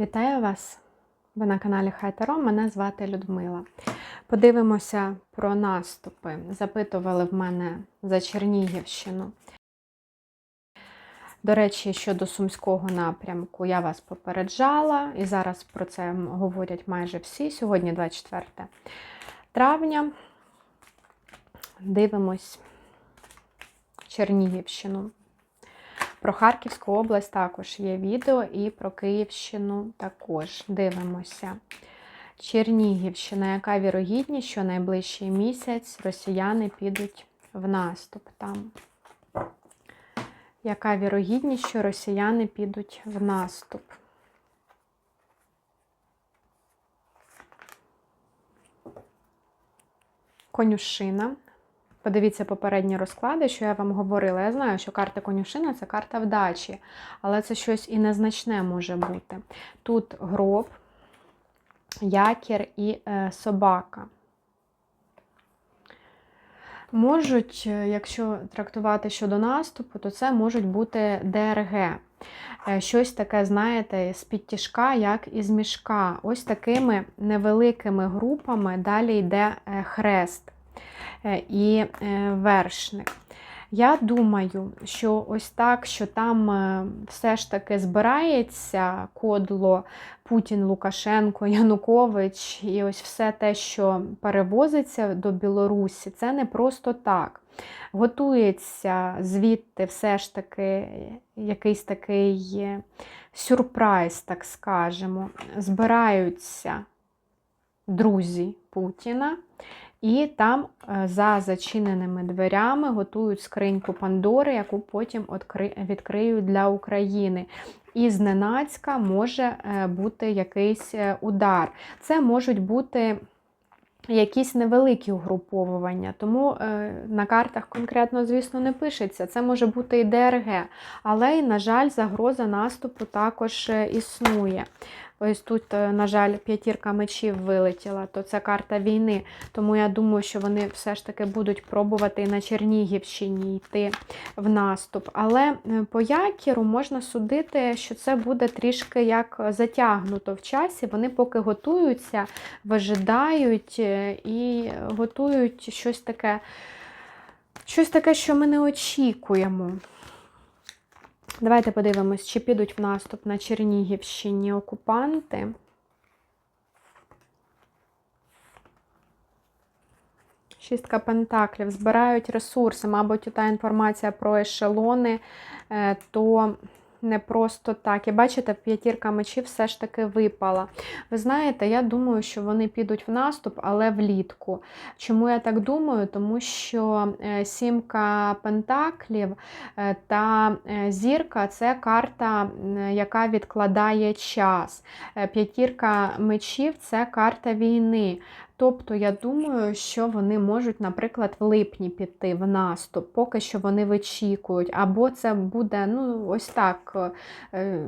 Вітаю вас! Ви на каналі Хай-Таро, мене звати Людмила. Подивимося про наступи. Запитували в мене за Чернігівщину. До речі, щодо Сумського напрямку я вас попереджала, і зараз про це говорять майже всі. Сьогодні 24 травня. Дивимось Чернігівщину. Про Харківську область також є відео, і про Київщину також дивимося. Чернігівщина, яка вірогідність, що найближчий місяць росіяни підуть в наступ там. Яка вірогідність, що росіяни підуть в наступ? Конюшина. Подивіться попередні розклади, що я вам говорила. Я знаю, що карта конюшина це карта вдачі, але це щось і незначне може бути. Тут гроб, якір і е, собака. Можуть, е, якщо трактувати щодо наступу, то це можуть бути ДРГ. Е, щось таке, знаєте, з підтяжка, як із мішка. Ось такими невеликими групами далі йде хрест і вершник. Я думаю, що ось так, що там все ж таки збирається кодло Путін, Лукашенко, Янукович, і ось все те, що перевозиться до Білорусі, це не просто так. Готується звідти все ж таки якийсь такий сюрприз, так скажемо. Збираються друзі Путіна. І там е, за зачиненими дверями готують скриньку Пандори, яку потім відкриють для України. І зненацька може е, бути якийсь е, удар. Це можуть бути. Якісь невеликі угруповування, тому на картах конкретно, звісно, не пишеться. Це може бути і ДРГ, але, на жаль, загроза наступу також існує. Ось тут, е, на жаль, п'ятірка мечів вилетіла, то це карта війни. Тому я думаю, що вони все ж таки будуть пробувати на Чернігівщині йти в наступ. Але е, по якіру можна судити, що це буде трішки як затягнуто в часі. Вони поки готуються, вижидають е, і готують щось таке, щось таке, що ми не очікуємо. Давайте подивимось, чи підуть в наступ на Чернігівщині окупанти. Шістка пентаклів. Збирають ресурси, мабуть, та інформація про ешелони, е, то не просто так. І бачите, п'ятірка мечів все ж таки випала. Ви знаєте, я думаю, що вони підуть в наступ, але влітку. Чому я так думаю? Тому що е, сімка пентаклів е, та е, зірка це карта, яка відкладає час. П'ятірка мечів це карта війни. Тобто, я думаю, що вони можуть, наприклад, в липні піти в наступ, поки що вони вичікують. Або це буде, ну, ось так, е,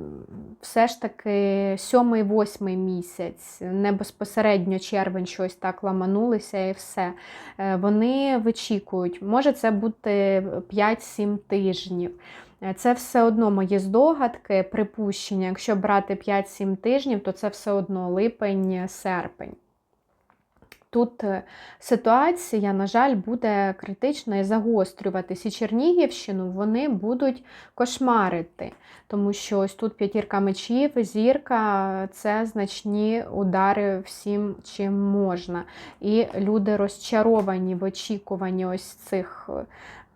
все ж таки, сьомий-восьмий місяць, не безпосередньо червень, щось так ламанулися і все. Е, вони вичікують. Може, це бути 5-7 тижнів. Е, це все одно мої здогадки, припущення. Якщо брати 5-7 тижнів, то це все одно липень-серпень. Тут е, ситуація, на жаль, буде критична і загострюватись. І Чернігівщину вони будуть кошмарити, тому що ось тут п'ятірка мечів, зірка це значні удари всім, чим можна. І люди розчаровані в очікуванні ось цих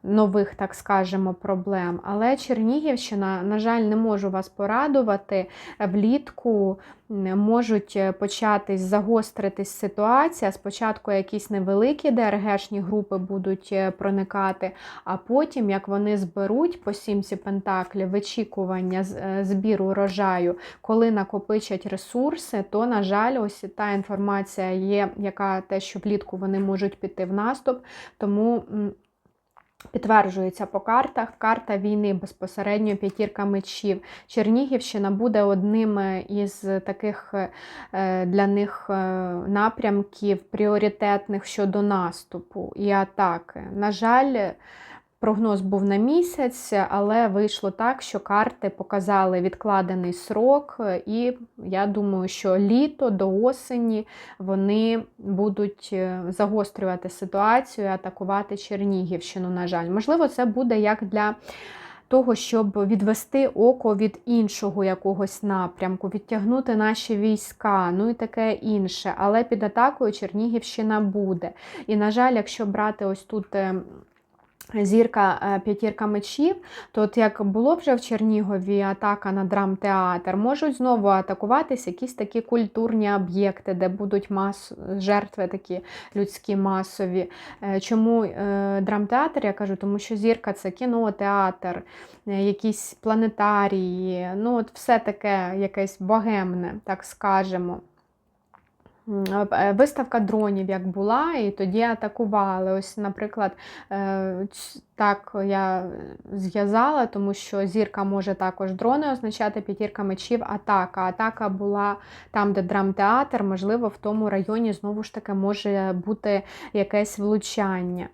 нових, так скажемо, проблем. Але Чернігівщина, на жаль, не можу вас порадувати. Влітку можуть е, початись загостритись ситуація. Спочатку якісь невеликі ДРГшні групи будуть е, проникати, а потім, як вони зберуть по сімці пентаклів вичікування е, збіру урожаю, коли накопичать ресурси, то, на жаль, ось та інформація є, яка те, що влітку вони можуть піти в наступ. Тому Підтверджується по картах. Карта війни безпосередньо п'ятірка мечів. Чернігівщина буде одним із таких е, для них е, напрямків пріоритетних щодо наступу і атаки. На жаль, прогноз був на місяць, але вийшло так, що карти показали відкладений срок, і я думаю, що літо до осені вони будуть е, загострювати ситуацію, атакувати Чернігівщину. На жаль, можливо, це буде як для того, щоб відвести око від іншого якогось напрямку, відтягнути наші війська, ну і таке інше. Але під атакою Чернігівщина буде. І, на жаль, якщо брати ось тут. Зірка е, п'ятірка мечів, то от як було вже в Чернігові атака на драмтеатр, можуть знову атакуватись якісь такі культурні об'єкти, де будуть мас... жертви такі людські масові. Е, Чому е, драмтеатр? Я кажу, тому що зірка це кіно, театр, е, якісь планетарії, ну от все таке якесь богемне, так скажемо. Е, Виставка дронів як була, і тоді атакували. Ось, наприклад, е, так я зв'язала, тому що зірка може також дрони означати, п'ятірка мечів атака. Атака була там, де драмтеатр, можливо, в тому районі знову ж таки може бути якесь влучання.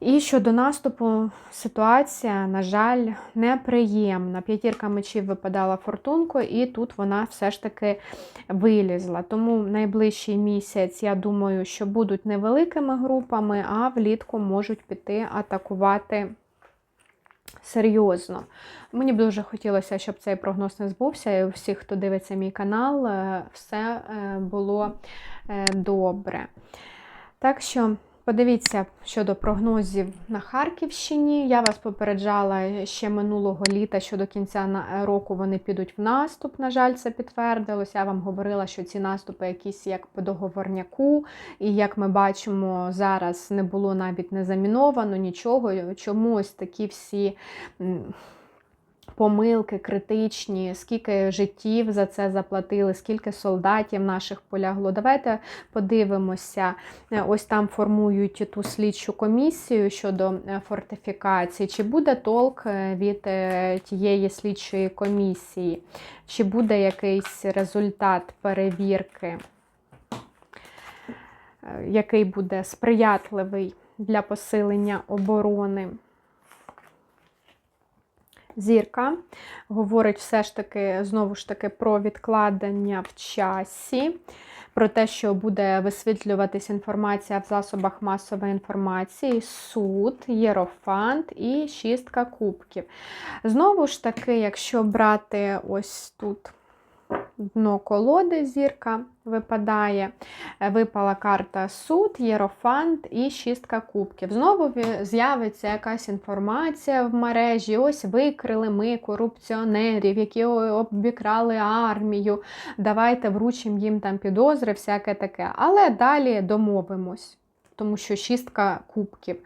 І щодо наступу, ситуація, на жаль, неприємна. П'ятірка мечів випадала фортункою, і тут вона все ж таки вилізла. Тому найближчий місяць, я думаю, що будуть невеликими групами, а влітку можуть піти атакувати. Серйозно. Мені б дуже хотілося, щоб цей прогноз не збувся, і у всіх, хто дивиться мій канал, е, все е, було е, добре. Так що подивіться щодо прогнозів на Харківщині. Я вас попереджала ще минулого літа, що до кінця року вони підуть в наступ. На жаль, це підтвердилося. Я вам говорила, що ці наступи якісь як по договорняку, і як ми бачимо, зараз не було навіть не заміновано нічого. Чомусь такі всі. Помилки критичні, скільки життів за це заплатили, скільки солдатів наших полягло. Давайте подивимося. Е, Ось там формують ту слідчу комісію щодо е, фортифікації. Чи буде толк е, від тієї слідчої комісії? Чи буде якийсь результат перевірки, який буде сприятливий для посилення оборони? Зірка говорить все ж таки, знову ж таки, про відкладення в часі, про те, що буде висвітлюватись інформація в засобах масової інформації, суд, єрофант і шістка кубків. Знову ж таки, якщо брати ось тут дно колоди, зірка випадає, е, випала карта суд, єрофант і шістка кубків. Знову з'явиться якась інформація в мережі. Ось викрили ми корупціонерів, які обікрали армію. Давайте вручимо їм там підозри, всяке таке. Але далі домовимось, тому що шістка кубків.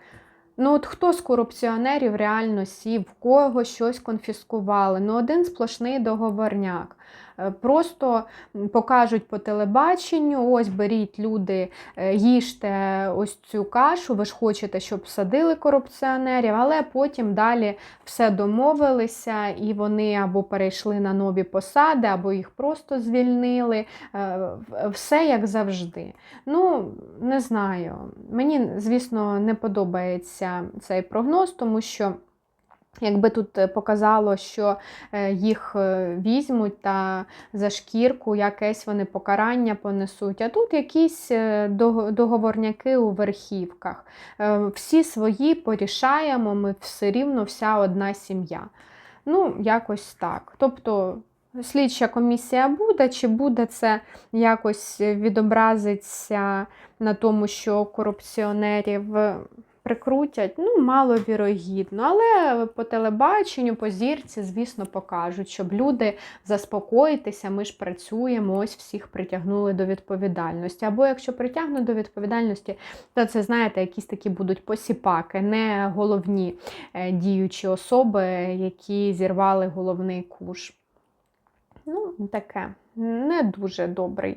Ну, от хто з корупціонерів реально сів, в кого щось конфіскували? Ну, один сплошний договорняк. Е, Просто покажуть по телебаченню, ось беріть люди, е, їжте ось цю кашу, ви ж хочете, щоб садили корупціонерів, але потім далі все домовилися, і вони або перейшли на нові посади, або їх просто звільнили. Е, Все як завжди. Ну, не знаю. Мені, звісно, не подобається цей прогноз, тому що. Якби тут е, показало, що е, їх е, візьмуть та за шкірку якесь вони покарання понесуть, а тут якісь договорняки у верхівках. Всі свої порішаємо, ми все рівно вся одна сім'я. Ну, якось так. Тобто слідча комісія буде, чи буде це якось відобразиться на тому, що корупціонерів прикрутять? Ну, маловірогідно. Але по телебаченню, по зірці, звісно, покажуть, щоб люди заспокоїтеся, ми ж працюємо, ось всіх притягнули до відповідальності. Або якщо притягнуть до відповідальності, то це, знаєте, якісь такі будуть посіпаки, не головні е, діючі особи, які зірвали головний куш. Ну, таке не дуже добрий.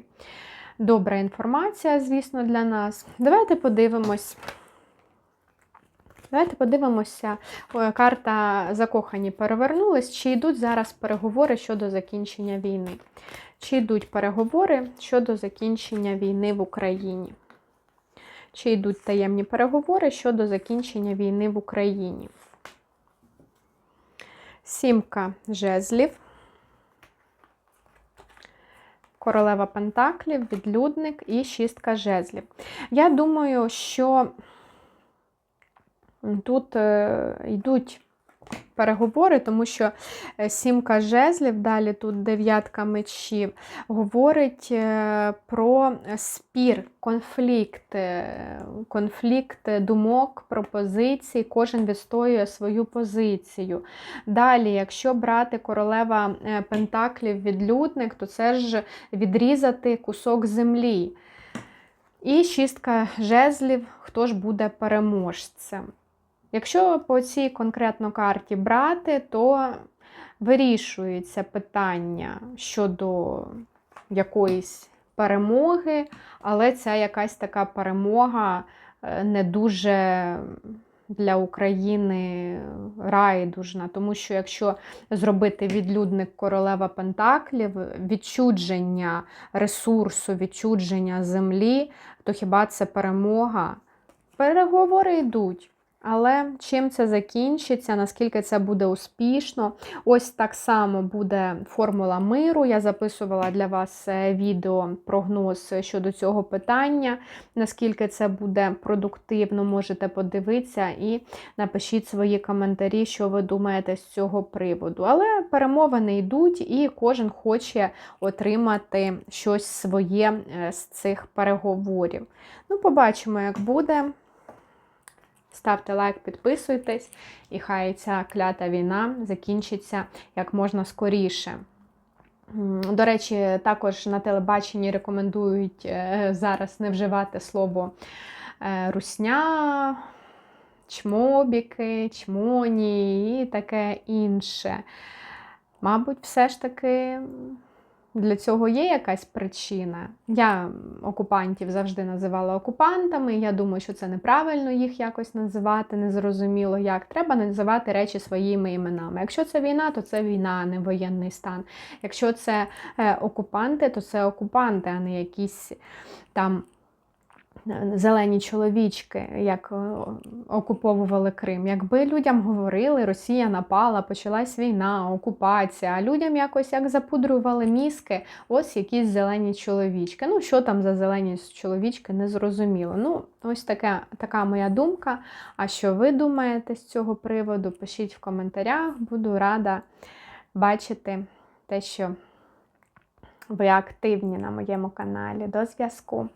Добра інформація, звісно, для нас. Давайте подивимось. Давайте подивимося, карта закохані перевернулась, чи йдуть зараз переговори щодо закінчення війни. Чи йдуть переговори щодо закінчення війни в Україні? чи йдуть таємні переговори щодо закінчення війни в Україні. Сімка жезлів. Королева Пентаклів, відлюдник і шістка жезлів. Я думаю, що тут е, йдуть переговори, тому що е, сімка жезлів, далі тут дев'ятка мечів, говорить е, про спір, конфлікт, конфлікт думок, пропозицій, кожен відстоює свою позицію. Далі, якщо брати королева Пентаклів відлюдник, то це ж відрізати кусок землі. І шістка жезлів, хто ж буде переможцем. Якщо по цій конкретно карті брати, то вирішується питання щодо якоїсь перемоги, але ця якась така перемога е, не дуже для України райдужна, тому що якщо зробити відлюдник королева Пентаклів, відчудження ресурсу, відчудження землі, то хіба це перемога? Переговори йдуть. Але чим це закінчиться, наскільки це буде успішно? Ось так само буде формула миру. Я записувала для вас е, відео прогноз щодо цього питання. Наскільки це буде продуктивно, можете подивитися і напишіть свої коментарі, що ви думаєте з цього приводу. Але перемовини йдуть, і кожен хоче отримати щось своє е, з цих переговорів. Ну, побачимо, як буде. Ставте лайк, підписуйтесь, і хай ця клята війна закінчиться як можна скоріше. До речі, також на телебаченні рекомендують е, зараз не вживати слово е, русня, чмобіки, чмоні і таке інше. Мабуть, все ж таки для цього є якась причина. Я окупантів завжди називала окупантами. Я думаю, що це неправильно їх якось називати, незрозуміло як. Треба називати речі своїми іменами. Якщо це війна, то це війна, а не воєнний стан. Якщо це е, окупанти, то це окупанти, а не якісь там зелені чоловічки, як е, окуповували Крим. Якби людям говорили, Росія напала, почалась війна, окупація, а людям якось як запудрювали мізки, ось якісь зелені чоловічки. Ну, що там за зелені чоловічки, не зрозуміло. Ну, ось таке, така моя думка. А що ви думаєте з цього приводу? Пишіть в коментарях, буду рада бачити те, що ви активні на моєму каналі. До зв'язку!